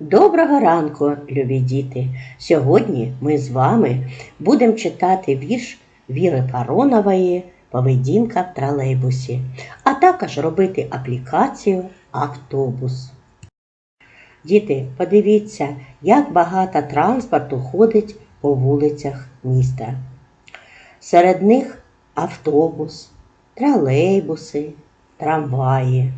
Доброго ранку, любі діти! Сьогодні ми з вами будемо читати вірш Віри Паронової Поведінка в тролейбусі, а також робити аплікацію Автобус. Діти, подивіться, як багато транспорту ходить по вулицях міста. Серед них автобус, тролейбуси, трамваї.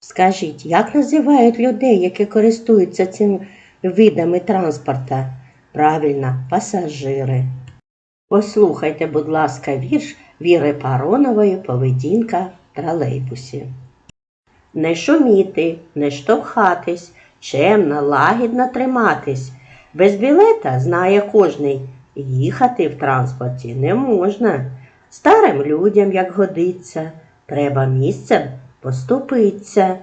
Скажіть, як називають людей, які користуються цими видами транспорта? Правильно, пасажири. Послухайте, будь ласка, вірш Віри Паронової Поведінка в тролейбусі. Не шуміти, не штовхатись, чемно, лагідно триматись. Без білета знає кожний, їхати в транспорті не можна. Старим людям, як годиться, треба місцем поступиться.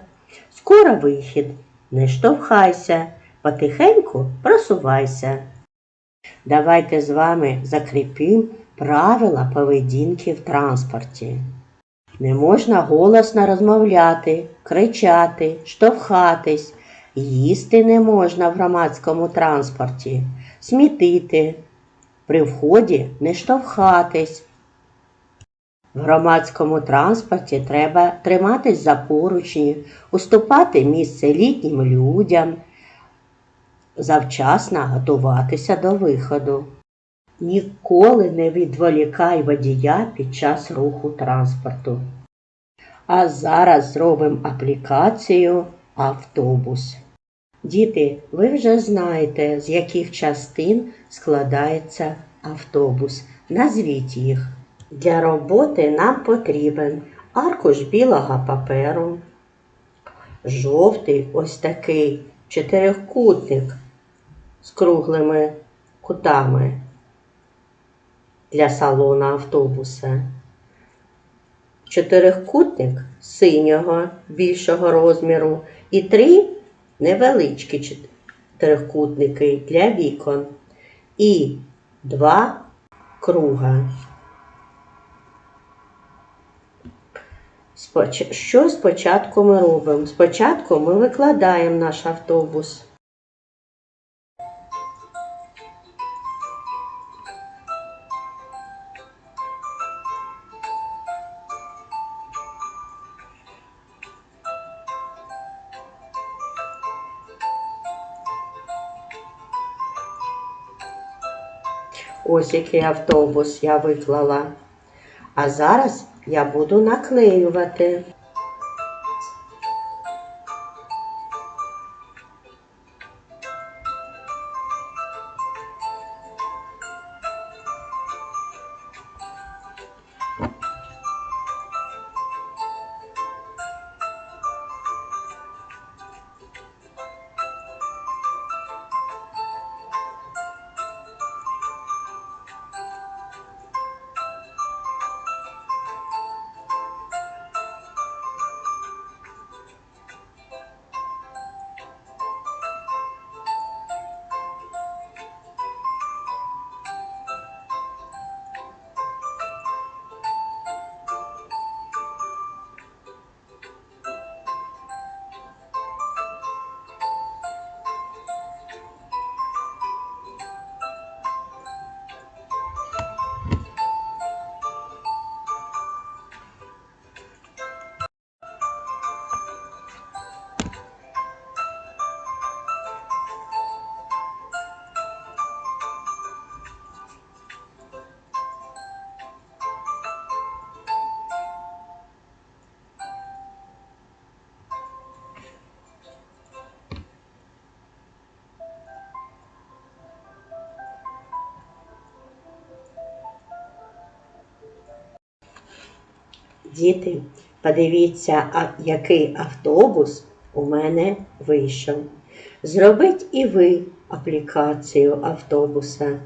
Скоро вихід, не штовхайся, потихеньку просувайся. Давайте з вами закріпимо правила поведінки в транспорті. Не можна голосно розмовляти, кричати, штовхатись, їсти не можна в громадському транспорті, смітити, при вході не штовхатись. В громадському транспорті треба триматись за поручні, уступати місце літнім людям, завчасно готуватися до виходу. Ніколи не відволікай водія під час руху транспорту. А зараз зробимо аплікацію автобус. Діти, ви вже знаєте, з яких частин складається автобус. Назвіть їх. Для роботи нам потрібен аркуш білого паперу, жовтий ось такий чотирикутник з круглими кутами для салона автобуса, чотирикутник синього більшого розміру і три невеличкі чотирикутники для вікон. І два круга. Що спочатку ми робимо? Спочатку ми викладаємо наш автобус. Ось який автобус я виклала. А зараз я буду Cleio Vaté. Діти, подивіться, який автобус у мене вийшов. Зробіть і ви аплікацію автобуса.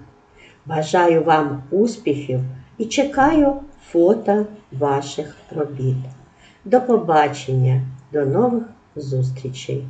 Бажаю вам успіхів і чекаю фото ваших робіт. До побачення, до нових зустрічей!